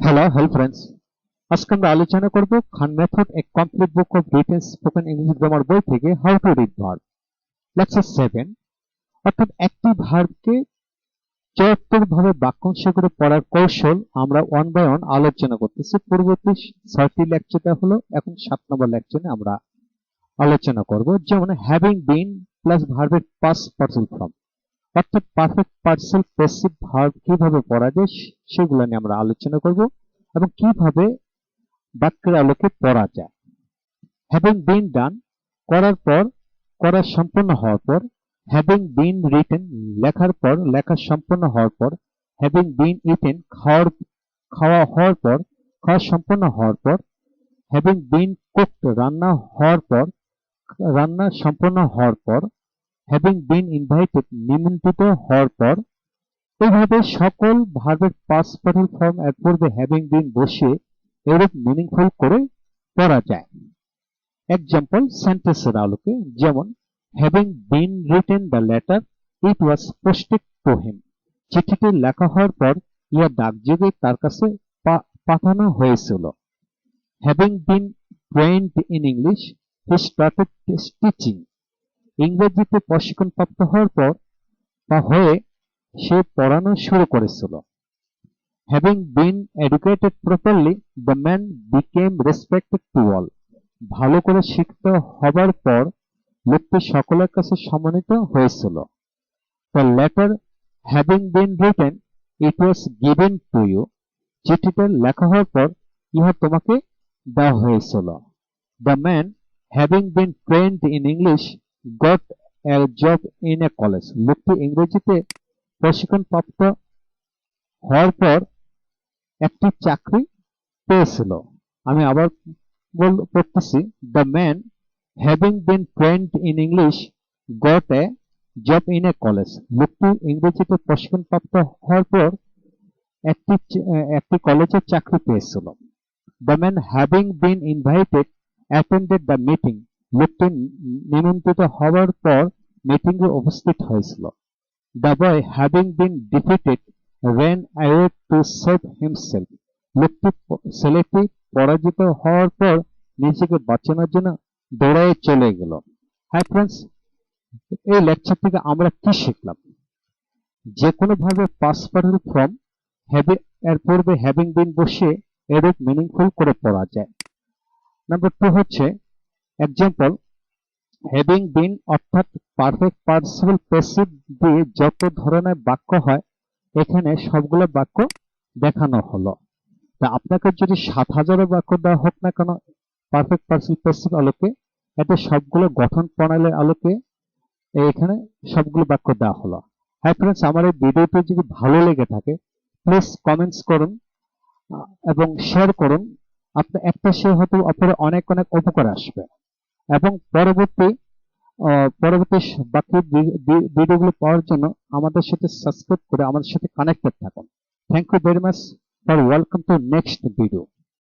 Hello হেল friends আজকে আমরা আলোচনা করব Khan method a complete book of written spoken English grammar বই থেকে how to read verb lecture seven অর্থাৎ একটি ভার্বকে চুয়াত্তর ভাবে বাক্যাংশ করে পড়ার কৌশল আমরা ওয়ান বাই ওয়ান আলোচনা করতেছি। পূর্ববর্তী ছয়টি লেকচারটা হলো এখন সাত নম্বর লেকচারে আমরা আলোচনা করব। যেমন হ্যাভিং বিন প্লাস ভার্বের পাস পার্সেল ফর্ম অর্থাৎ পারফেক্ট পার্সেল পেসিভ ভার্ব কীভাবে পড়া যায় সেগুলো নিয়ে আমরা আলোচনা করব এবং কীভাবে বাক্যের আলোকে পড়া যায়। হ্যাভিং বিন ডান করার পর, করা সম্পন্ন হওয়ার পর হ্যাভিং বিন রিটেন লেখার পর, লেখা সম্পন্ন হওয়ার পর হ্যাভিং বিন ইটেন খাওয়ার খাওয়া হওয়ার পর, খাওয়া সম্পন্ন হওয়ার পর হ্যাভিং বিন কুকড রান্না হওয়ার পর, রান্না সম্পন্ন হওয়ার পর হ্যাভিং বিন ইনভাইটেড নিমন্ত্রিত হওয়ার পর, এইভাবে সকল ভার্বের পাস পার্টির ফর্ম এর পূর্বে হ্যাভিং বিন বসিয়ে এরূপ মিনিংফুল করে পড়া যায়। এক্সাম্পল সেন্টেন্সের আলোকে, যেমন having been written the letter it was posted to him চিঠিটি লেখা হওয়ার পর ইয়া ডাকযোগে তার কাছে পাঠানো হয়েছিল। Having been trained in English he started teaching ইংরেজিতে প্রশিক্ষণপ্রাপ্ত হওয়ার পর তা হয়ে সে পড়ানো শুরু করেছিল। Having been educated properly the man became respected to all ভালো করে শিক্ষিত হবার পর লোকটি সকলের কাছে সম্মানিত হয়েছিল। The letter having been written it was given to you চিঠিটা লেখা হওয়ার পর ইহা তোমাকে দেওয়া হয়েছিল। The man having been trained in English got a job in a college লোকটি ইংরেজিতে প্রশিক্ষণপ্রাপ্ত হওয়ার পর একটি চাকরি পেয়েছিল। আমি আবার পড়তেছি the man having been trained in English got a job in a college লোকটি ইংরেজিতে প্রশিক্ষণপ্রাপ্ত হওয়ার পর একটি একটি কলেজে চাকরি পেয়েছিল। The man having been invited attended the meeting লোকটি নিমন্ত্রিত হওয়ার পর মিটিং এ উপস্থিত হয়েছিল। The boy having been defeated ran away to save himself. লোকটি ছেলেটি পরাজিত হওয়ার পর নিজেকে বাঁচানোর জন্য দৌড়ায় চলে গেল। হ্যাঁ ফ্রেন্ডস, এই লেকচার থেকে আমরা কি শিখলাম? যে কোনো ভাবে পাসপারের ফর্ম, হ্যাভি, এর পূর্বে হ্যাভিং বিন বসে এরূপ মিনিংফুল করে পড়া যায়। নাম্বার টু হচ্ছে এক্সাম্পল হ্যাভিং বিন অর্থাৎ পারফেক্ট পার্সিবল পেসিভ দিয়ে যত ধরনের বাক্য হয়, এখানে সবগুলো বাক্য দেখানো হলো। তা আপনাকে যদি সাত হাজারও বাক্য দেওয়া হোক না কেন পারফেক্ট পার্সিবল পেসিভ আলোকে, এতে সবগুলো গঠন প্রণালীর আলোকে, এখানে সবগুলো বাক্য দেওয়া হলো। হ্যাঁ ফ্রেন্ডস আমার এই ভিডিওটি যদি ভালো লেগে থাকে প্লিজ কমেন্টস করুন এবং শেয়ার করুন। আপনার একটা শেয়ার হয়তো অপরে অনেক অনেক উপকার আসবে। এবং পরবর্তী পরবর্তী বাকি ভিডিওগুলো পাওয়ার জন্য আমাদের সাথে সাবস্ক্রাইব করে আমাদের সাথে কানেক্টেড থাকুন। Thank you very much for welcome to next video